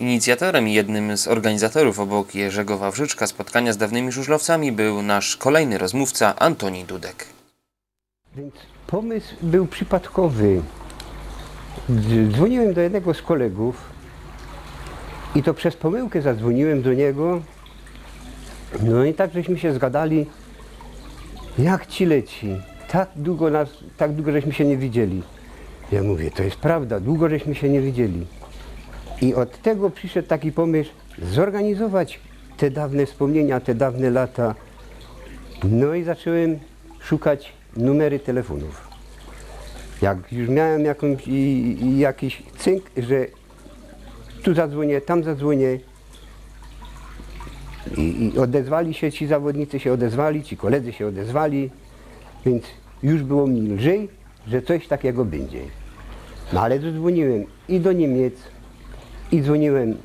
Inicjatorem i jednym z organizatorów obok Jerzego Wawrzyczka spotkania z dawnymi żużlowcami był nasz kolejny rozmówca Antoni Dudek. Więc pomysł był przypadkowy. Dz- Dzwoniłem do jednego z kolegów i to przez pomyłkę zadzwoniłem do niego. No i tak żeśmy się zgadali, jak ci leci. Tak długo nas, tak długo żeśmy się nie widzieli. Ja mówię, to jest prawda, długo żeśmy się nie widzieli. I od tego przyszedł taki pomysł zorganizować te dawne wspomnienia, te dawne lata. No i zacząłem szukać numery telefonów. Jak już miałem jakąś, jakiś cynk, że tu zadzwonię, tam zadzwonię i, i odezwali się, ci zawodnicy się odezwali, ci koledzy się odezwali, więc już było mi lżej, że coś takiego będzie. No ale dzwoniłem i do Niemiec, i dzwoniłem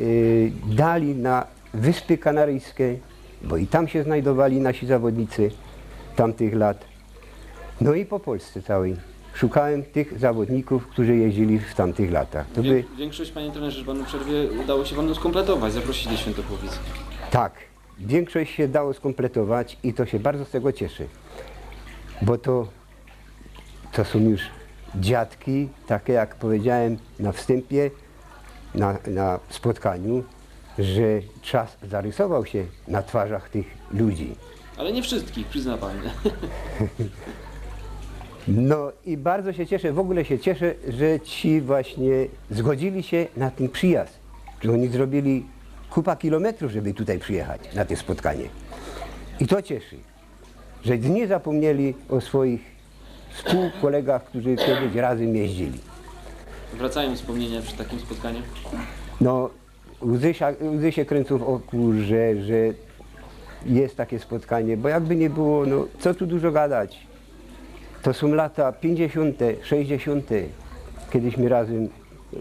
y, dali na Wyspy Kanaryjskie, bo i tam się znajdowali nasi zawodnicy tamtych lat. No i po Polsce całej. Szukałem tych zawodników, którzy jeździli w tamtych latach. To by, większość, panie trenerze, że panu przerwie, udało się panu skompletować, zaprosić do Świętochłowic. tak, większość się dało skompletować i to się bardzo z tego cieszę. Bo to, to są już dziadki, takie jak powiedziałem na wstępie, na, na spotkaniu, że czas zarysował się na twarzach tych ludzi. Ale nie wszystkich, przyzna pan. No i bardzo się cieszę, w ogóle się cieszę, że ci właśnie zgodzili się na ten przyjazd. Że oni zrobili kupa kilometrów, żeby tutaj przyjechać na to spotkanie. I to cieszy, że nie zapomnieli o swoich współkolegach, którzy kiedyś razem jeździli. Wracają wspomnienia przy takim spotkaniu. No, łzy się, łzy się kręcą w oku, że, że jest takie spotkanie, bo jakby nie było, no co tu dużo gadać. To są lata 50., 60., kiedyśmy razem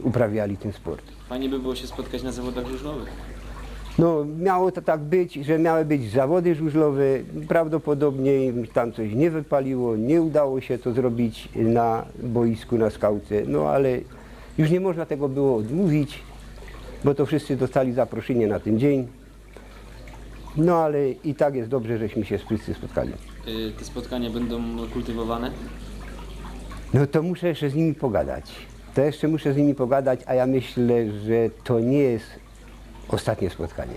uprawiali ten sport. Fajnie by było się spotkać na zawodach żużlowych. No, miało to tak być, że miały być zawody żużlowe. Prawdopodobnie im tam coś nie wypaliło, nie udało się to zrobić na boisku, na skałce. No ale już nie można tego było odmówić, bo to wszyscy dostali zaproszenie na ten dzień. No ale i tak jest dobrze, żeśmy się wszyscy spotkali. Y, Te spotkania będą kultywowane. No to muszę jeszcze z nimi pogadać. To jeszcze muszę z nimi pogadać, a ja myślę, że to nie jest ostatnie spotkanie.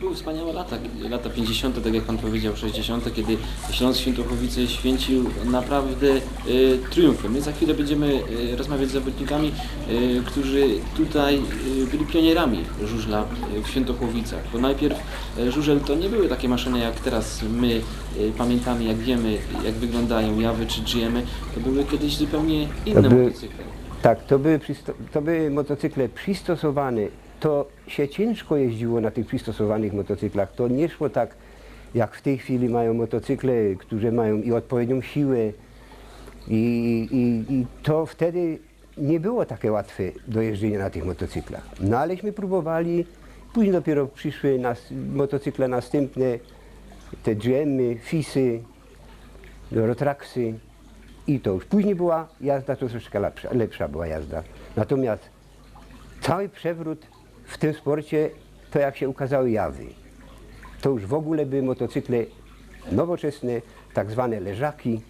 Były wspaniałe lata, lata 50., tak jak pan powiedział, 60., kiedy Śląsk Świętochłowice święcił naprawdę y, triumfy. My za chwilę będziemy y, rozmawiać z zawodnikami, y, którzy tutaj y, byli pionierami żużla w Świętochłowicach. Bo najpierw y, żużel to nie były takie maszyny jak teraz my y, pamiętamy, jak wiemy, jak wyglądają jawy czy GMy. To były kiedyś zupełnie inne były- motocykle. Tak, to były, to były motocykle przystosowane. To się ciężko jeździło na tych przystosowanych motocyklach. To nie szło tak, jak w tej chwili mają motocykle, które mają i odpowiednią siłę. I, i, I to wtedy nie było takie łatwe do jeżdżenia na tych motocyklach. No aleśmy próbowali, później dopiero przyszły nas, motocykle następne, te GM-y, FISy, Rotraxy i to już. Później była jazda troszeczkę lepsza, lepsza była jazda. Natomiast cały przewrót w tym sporcie to jak się ukazały jawy. To już w ogóle były motocykle nowoczesne, tak zwane leżaki.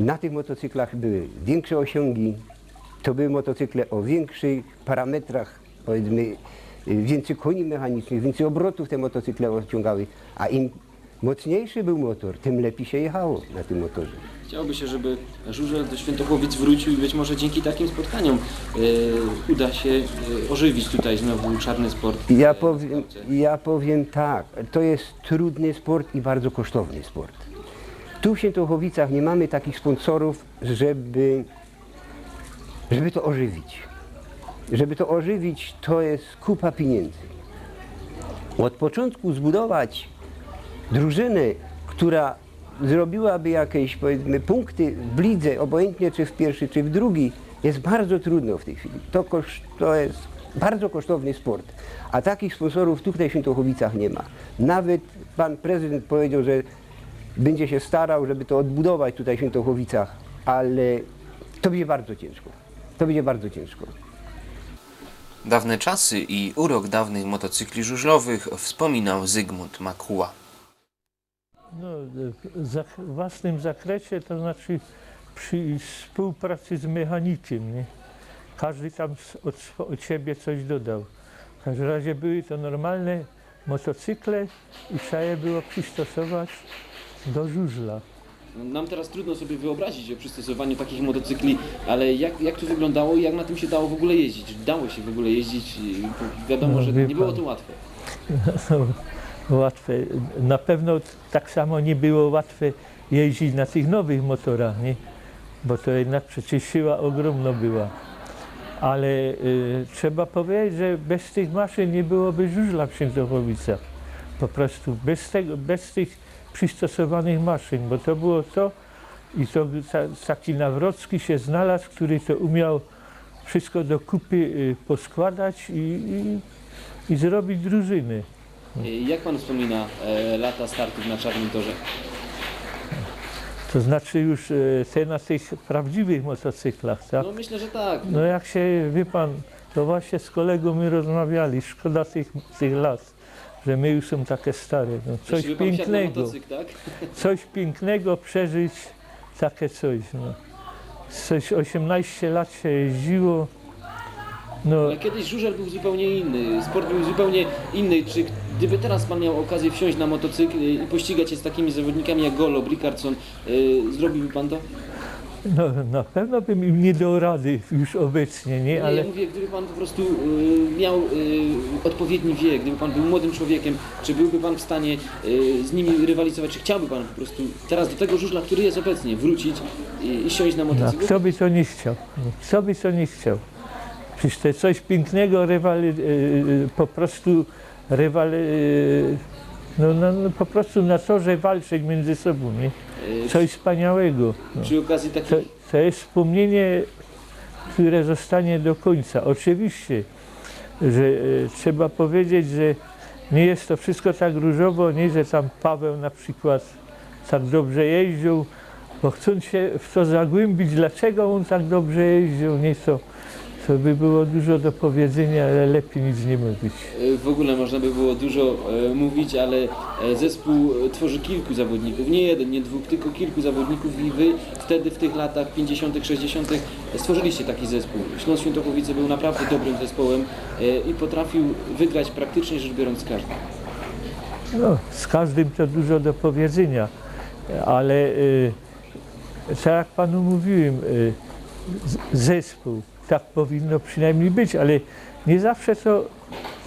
Na tych motocyklach były większe osiągi, to były motocykle o większych parametrach, powiedzmy y, więcej koni mechanicznych, więcej obrotów te motocykle osiągały, a im mocniejszy był motor, tym lepiej się jechało na tym motorze. Chciałoby się, żeby żużel do Świętochłowic wrócił i być może dzięki takim spotkaniom e, uda się e, ożywić tutaj znowu czarny sport. Ja powiem, ja powiem tak, to jest trudny sport i bardzo kosztowny sport. Tu w Świętochowicach nie mamy takich sponsorów, żeby, żeby to ożywić. Żeby to ożywić, to jest kupa pieniędzy. Od początku zbudować drużynę, która zrobiłaby jakieś powiedzmy punkty w lidze, obojętnie czy w pierwszy, czy w drugi, jest bardzo trudno w tej chwili. To, to jest bardzo kosztowny sport, a takich sponsorów tutaj w Świętochowicach nie ma. Nawet pan prezydent powiedział, że będzie się starał, żeby to odbudować tutaj w Świętochowicach, ale to będzie bardzo ciężko. To będzie bardzo ciężko. Dawne czasy i urok dawnych motocykli żużlowych wspominał Zygmunt Makuła. No, w zak- własnym zakresie, to znaczy przy współpracy z mechanikiem. Nie? Każdy tam od, od siebie coś dodał. W każdym razie były to normalne motocykle i trzeba je było przystosować do żużla. Nam teraz trudno sobie wyobrazić o przystosowaniu takich motocykli, ale jak, jak to wyglądało i jak na tym się dało w ogóle jeździć? Dało się w ogóle jeździć? Wiadomo, No, że nie było to łatwe. łatwe. Na pewno tak samo nie było łatwe jeździć na tych nowych motorach, nie? bo to jednak przecież siła ogromna była. Ale y, trzeba powiedzieć, że bez tych maszyn nie byłoby żużla w Świętochowicach. Po prostu bez, tego, bez tych przystosowanych maszyn, bo to było to i to ta, taki Nawrocki się znalazł, który to umiał wszystko do kupy y, poskładać i, i, i zrobić drużyny. E, Jak pan wspomina e, lata startów na Czarnym Torze? To znaczy już te na tych prawdziwych motocyklach, tak? No myślę, że tak. No jak się, wie pan, to właśnie z kolegą my rozmawiali, szkoda tych, tych lat, że my już są takie stare. No, coś Jeśli pięknego, motocykl, tak? coś pięknego przeżyć, takie coś. No. Coś 18 lat się jeździło, no Ale kiedyś żużel był zupełnie inny, sport był zupełnie inny. Czy gdyby teraz pan miał okazję wsiąść na motocykl i pościgać się z takimi zawodnikami jak Golo, Ricardson, y, zrobiłby pan to? no, na pewno bym im nie dał rady już obecnie, nie? Nie, Ale ja mówię, gdyby pan po prostu y, miał y, odpowiedni wiek, gdyby pan był młodym człowiekiem, czy byłby pan w stanie y, z nimi rywalizować, czy chciałby pan po prostu teraz do tego żużla, który jest obecnie, wrócić i, i siąść na no, motocykl? kto by to nie chciał? No, Kto by to nie chciał? Przecież to coś pięknego, rywali, e, e, po prostu rywali, no, no, no, po prostu na torze walczyć między sobą, nie? Y, Coś wspaniałego. No. przy okazji To, to jest wspomnienie, które zostanie do końca. Oczywiście, że e, trzeba powiedzieć, że nie jest to wszystko tak różowo, nie, że tam Paweł na przykład tak dobrze jeździł, bo chcąc się w to zagłębić, dlaczego on tak dobrze jeździł, nie, to, to by było dużo do powiedzenia, ale lepiej nic nie mówić. Y, W ogóle można by było dużo e, mówić, ale e, zespół e, tworzy kilku zawodników, nie jeden, nie dwóch, tylko kilku zawodników i wy wtedy w tych latach 50., 60. stworzyliście taki zespół. Śląsk Świętochowice był naprawdę dobrym zespołem e, i potrafił wygrać praktycznie rzecz biorąc z każdym. No, z każdym to dużo do powiedzenia, ale y, tak jak panu mówiłem, y, z- zespół, tak powinno przynajmniej być, ale nie zawsze to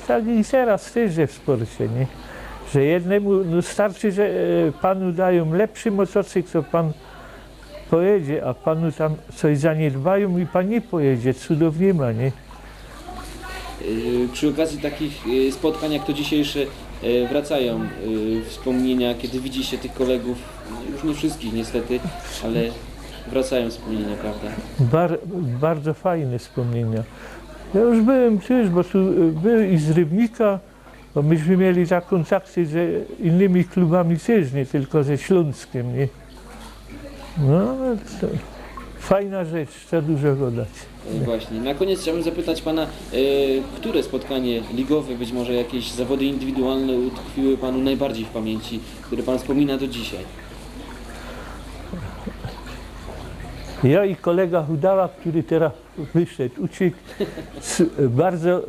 tak i teraz też że w sporcie, nie? Że jednemu no starczy, że e, panu dają lepszy motocykl, to pan pojedzie, a panu tam coś zaniedbają i pan nie pojedzie, cudów nie ma, nie? Y, Przy okazji takich y, spotkań jak to dzisiejsze wracają wspomnienia, kiedy widzi się tych kolegów, no, już nie wszystkich niestety, ale wracają wspomnienia, prawda? Bar, bardzo fajne wspomnienia. Ja już byłem też, bo tu y, były i z Rybnika, bo myśmy mieli tak kontakty z innymi klubami też, nie tylko ze Śląskiem, nie? No, to fajna rzecz, trzeba dużo go dać. Y, Właśnie. Na koniec chciałbym zapytać Pana, y, które spotkanie ligowe, być może jakieś zawody indywidualne utkwiły Panu najbardziej w pamięci, które Pan wspomina do dzisiaj? Ja i kolega Hudała, który teraz wyszedł, uciekł, bardzo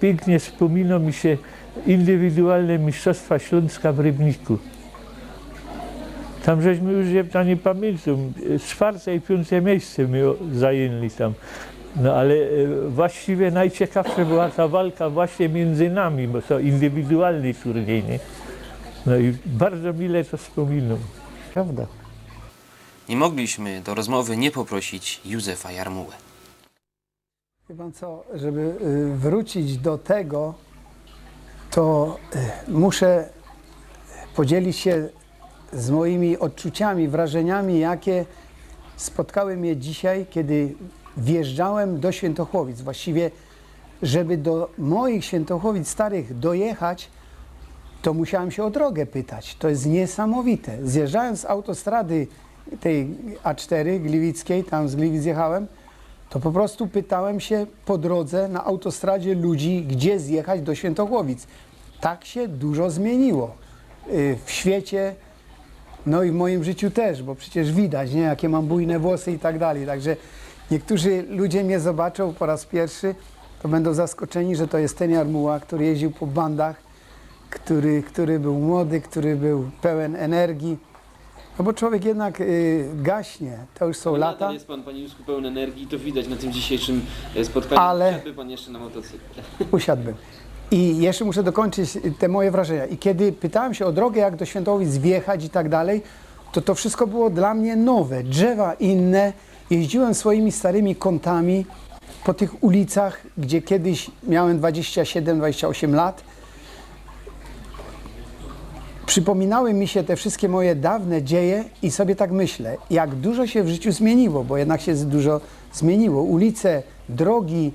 pięknie wspomina mi się indywidualne Mistrzostwa Śląska w Rybniku. Tam żeśmy już, ja nie pamiętam, czwarte i piąte miejsce my zajęli tam. No ale e, właściwie najciekawsza była ta walka właśnie między nami, bo to indywidualny turniej, nie? No i bardzo mile to wspominam. Prawda. Nie mogliśmy do rozmowy nie poprosić Józefa Jarmułę. Pan co, żeby y, wrócić do tego, to y, muszę podzielić się z moimi odczuciami, wrażeniami, jakie spotkały mnie dzisiaj, kiedy wjeżdżałem do Świętochłowic. Właściwie, żeby do moich Świętochłowic starych dojechać, to musiałem się o drogę pytać. To jest niesamowite. Zjeżdżałem z autostrady tej A4 Gliwickiej, tam z Gliwic jechałem, to po prostu pytałem się po drodze na autostradzie ludzi, gdzie zjechać do Świętochłowic. Tak się dużo zmieniło y, w świecie, no i w moim życiu też, bo przecież widać, nie, jakie mam bujne włosy i tak dalej. Także niektórzy ludzie mnie zobaczą po raz pierwszy, to będą zaskoczeni, że to jest ten Jarmuła, który jeździł po bandach, który, który był młody, który był pełen energii. No bo człowiek jednak y, gaśnie, to już są lata. Nadal jest pan, panie Jusku, pełen energii, to widać na tym dzisiejszym e, spotkaniu. Ale- Wsiadłby pan jeszcze na motocykl. Usiadłbym. I jeszcze muszę dokończyć te moje wrażenia. I kiedy pytałem się o drogę, jak do Świętowic wjechać i tak dalej, to to wszystko było dla mnie nowe. Drzewa inne. Jeździłem swoimi starymi kątami po tych ulicach, gdzie kiedyś miałem 27-28 lat. Przypominały mi się te wszystkie moje dawne dzieje i sobie tak myślę, jak dużo się w życiu zmieniło, bo jednak się dużo zmieniło. Ulice, drogi,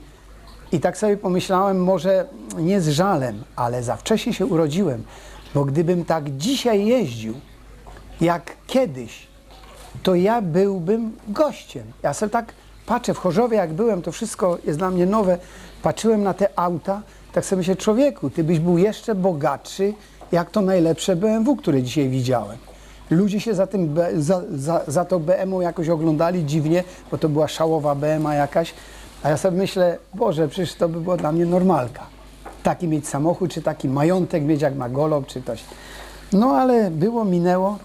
i tak sobie pomyślałem, może nie z żalem, ale za wcześnie się urodziłem, bo gdybym tak dzisiaj jeździł, jak kiedyś, to ja byłbym gościem. Ja sobie tak patrzę w Chorzowie, jak byłem, to wszystko jest dla mnie nowe. Patrzyłem na te auta, tak sobie myślę, człowieku, ty byś był jeszcze bogatszy, jak to najlepsze BMW, które dzisiaj widziałem. Ludzie się za, tym, za, za, za to BMW jakoś oglądali dziwnie, bo to była szałowa BMA jakaś. A ja sobie myślę, Boże, przecież to by było dla mnie normalka. Taki mieć samochód, czy taki majątek mieć jak ma Golob, czy coś. No ale było, minęło.